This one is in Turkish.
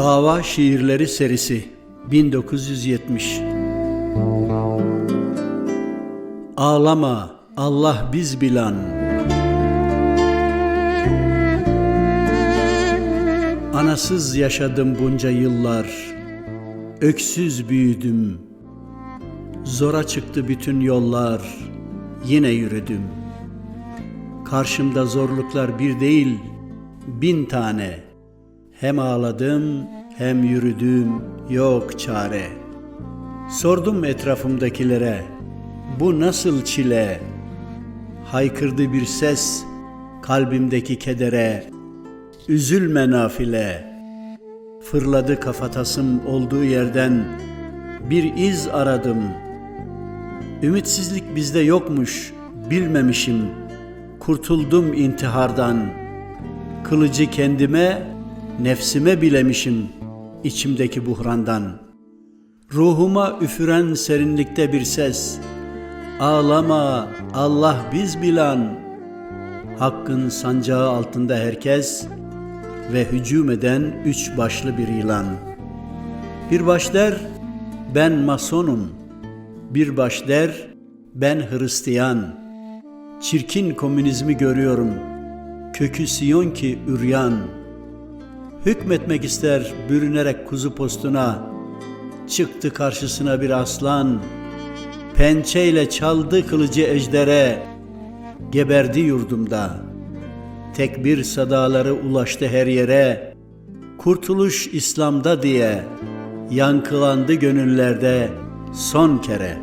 Dava Şiirleri Serisi 1970 Ağlama Allah biz bilan Anasız yaşadım bunca yıllar Öksüz büyüdüm. Zora çıktı bütün yollar Yine yürüdüm. Karşımda zorluklar bir değil Bin tane Hem ağladım hem yürüdüm Yok çare. Sordum etrafımdakilere Bu nasıl çile? Haykırdı bir ses Kalbimdeki kedere Üzülme nafile. Fırladı kafatasım olduğu yerden Bir iz aradım. Ümitsizlik bizde yokmuş Bilmemişim. Kurtuldum intihardan. Kılıcı kendime Nefsime bilemişim içimdeki buhrandan Ruhuma üfüren serinlikte bir ses Ağlama Allah biz bilan Hakkın sancağı altında herkes ve hücum eden üç başlı bir yılan. Bir baş der, ben masonum. Bir baş der, ben Hristiyan. Çirkin komünizmi görüyorum. Kökü Siyon ki üryan. Hükmetmek ister bürünerek kuzu postuna. Çıktı karşısına bir aslan. Pençeyle çaldı kılıcı ejdere. Geberdi yurdumda.'' tekbir sadaları ulaştı her yere. Kurtuluş İslam'da diye yankılandı gönüllerde son kere.''